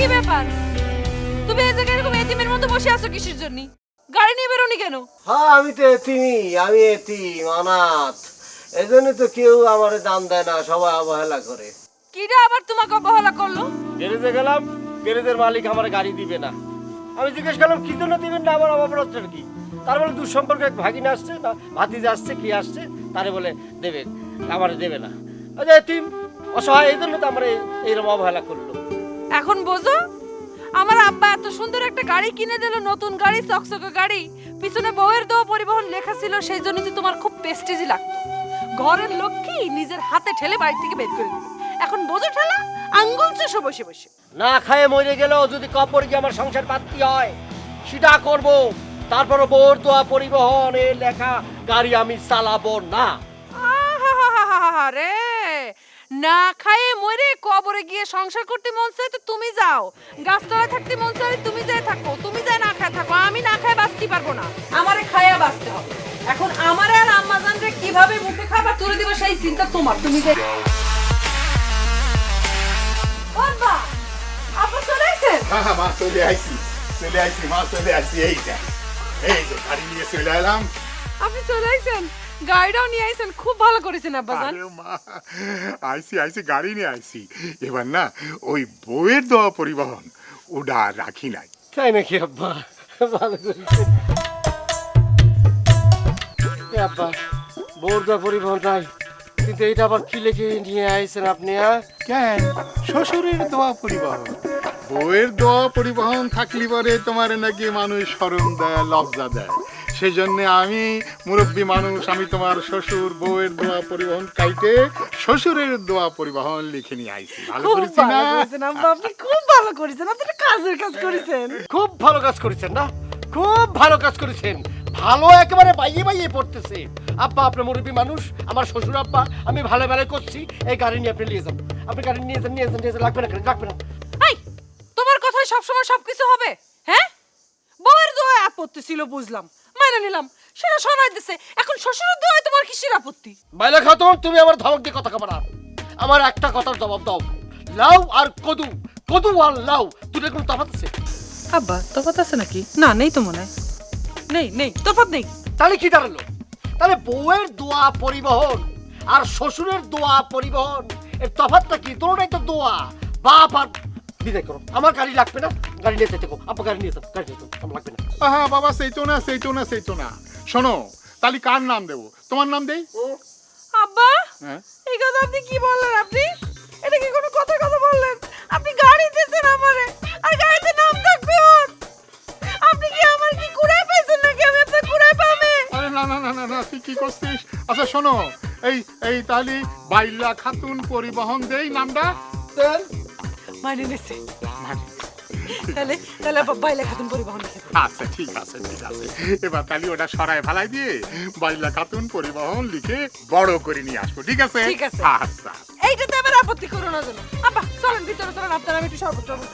কি ব্যাপার? তুমি এই জায়গায় এরকম এতিমের মতো বসে আছো কিসের জন্য? গাড়ি নিয়ে বেরোনি কেন? হ্যাঁ আমি তো এতিমি আমি এতিম অনাথ। এই জন্য তো কেউ আমার দাম দেয় না সবাই অবহেলা করে। কিরা আবার তোমাকে অবহেলা করল? গ্যারেজে গেলাম গ্যারেজের মালিক আমার গাড়ি দিবে না। আমি জিজ্ঞেস করলাম কি জন্য দিবেন না? আমার অপরাধটা কি? তার বলে দুঃসম্পর্কে এক ভাগিনা আসছে না ভাতিজা আসছে কি আসছে তারে বলে দেবেন আমার দেবে না। আচ্ছা এতিম অসহায় এই জন্য তো আমার এইরকম অবহেলা করল। এখন বোঝো আমার আব্বা এত সুন্দর একটা গাড়ি কিনে দিল নতুন গাড়ি চকচকে গাড়ি। পিছনে বউয়ের দেওয়া পরিবহন লেখা ছিল সেই জন্য তো তোমার খুব প্রেস্টিজি লাগতো। ঘরের লক্ষ্মী নিজের হাতে ঠেলে বাড়ি থেকে বের করে এখন বোঝো ঠেলা আঙ্গুল চষো বসে বসে। না খায়ে মরে গেলেও যদি কপর গিয়ে আমার সংসার পাত্তি হয় সেটা করব। তারপর বোর দোয়া পরিবহনে লেখা গাড়ি আমি চালাবো না। রে না খায়ে মরে কবরে গিয়ে সংসার করতে মন চায় তো তুমি যাও। গাছতলায় থাকতে মন চায় তুমি যাই থাকো তুমি যাই না খায় থাকো আমি না খায় বাঁচতে পারব না। আমারে খায়া বাঁচতে হবে। এখন আমার আর আম্মা জানরে কীভাবে মুখে খাবার তুলে দিব সেই চিন্তা তোমার তুমি যে বাবা আপা চলে এসেছেন হ্যাঁ হ্যাঁ মা চলে আইছি চলে আইছি মা চলে আইছি এইটা এই যে গাড়ি নিয়ে চলে এলাম। আপনি চলে এসেছেন গাড়িটাও নিয়ে আইছেন খুব ভালো করেছেন আব্বাজান আরে মা আইছি আইছি গাড়ি নিয়ে আইছি। এবার না ওই বউয়ের দেওয়া পরিবহন ওটা আর রাখি নাই। তাই নাকি আব্বা? ভালো করেছে এ আব্বা বোর দোয়া পরিবহন নাই। কিন্তু এটা আবার কি লিখে নিয়ে আইছেন আপনি হ্যাঁ? কেন? শ্বশুরের দোয়া পরিবহন। বউয়ের দোয়া পরিবহন থাকলি পরে তোমার নাকি মানুষ শরম দেয় লজ্জা দেয়। সেই জন্য আমি মুরব্বী মানুষ আমি তোমার শ্বশুর বউয়ের দোয়া পরিবহন কাইটে শ্বশুরের দোয়া পরিবহন লিখে নিয়ে আইছি। ভালো খুব করেছি না? করেছেন আপনি খুব ভালো করেছেন। আপনি কাজের কাজ করেছেন। খুব ভালো কাজ করেছেন না? খুব ভালো কাজ করেছেন। ভালো একেবারে বাইয়ে বাইয়ে পড়তেছে। আব্বা আপনার মুরব্বী মানুষ আমার শ্বশুর আব্বা আমি ভালো ভালো করছি। এই গাড়ি নিয়ে আপনি নিয়ে যান। আপনি গাড়ি নিয়ে যান নিয়ে যান নিয়ে যান লাগবে না লাগবে না। এই তোমার কথায় সবসময় সবকিছু হবে হ্যাঁ? বউয়ের দোয়ায় আপত্তি ছিল বুঝলাম। নিলাম। সেটা শোনাই দিছে এখন শ্বশুরের দোয়ায় তোমার কিসের আপত্তি বাইলা খাতুন তুমি আমার ধমক দিয়ে কথা আমার একটা কথার জবাব দাও। লাউ আর কদু কদু আর লাউ দুটোর কোনো তফাৎ আছে? আব্বা তফাত আছে নাকি? না নেই তো মনে হয়। নেই নেই তফাত নেই। তাহলে কি দাঁড়াল? তাহলে বউয়ের দোয়া পরিবহন আর শ্বশুরের দোয়া পরিবহন এর তফাৎটা কি? দুটোটাই তো দোয়া। বাপ আর বিদায় করো। আমার গাড়ি লাগবে না? গাড়ি নিয়ে যেতে আপা গাড়ি নিয়ে যাও গাড়ি নিয়ে যাও আমার লাগবে না। আহা বাবা সেইতো না সেইতো না সেইতো না। শোনো তাহলে কার নাম দেবো? তোমার নাম দেই? আব্বা হ্যাঁ? এই কথা আপনি কি বললেন আপনি? এটা কি কোনো কথা কথা বললেন? আপনি গাড়ি দিয়েছেন আমারে আর গাড়িতে নাম থাকবে ওর। আপনি কি আমার কি কুড়াই পেয়েছেন নাকি? আমি আপনার কুড়াই পাবে। আরে না না না না না তুই কি করছিস? আচ্ছা শোনো এই এই তাহলে বাইলা খাতুন পরিবহন দেই নামটা? দেন। নিছে তাহলে তাহলে বাইলা খাতুন পরিবহন আচ্ছা ঠিক আছে ঠিক আছে। এবার তাহলে ওটা সরায় ফেলাই দিয়ে বাইলা খাতুন পরিবহন লিখে বড় করে নিয়ে আসব ঠিক আছে? ঠিক আছে। আচ্ছা। এইটাতে আবার আপত্তি করো না যেন। আব্বা চলেন ভিতরে চলেন আপনারা আমি একটু শরবত টরবত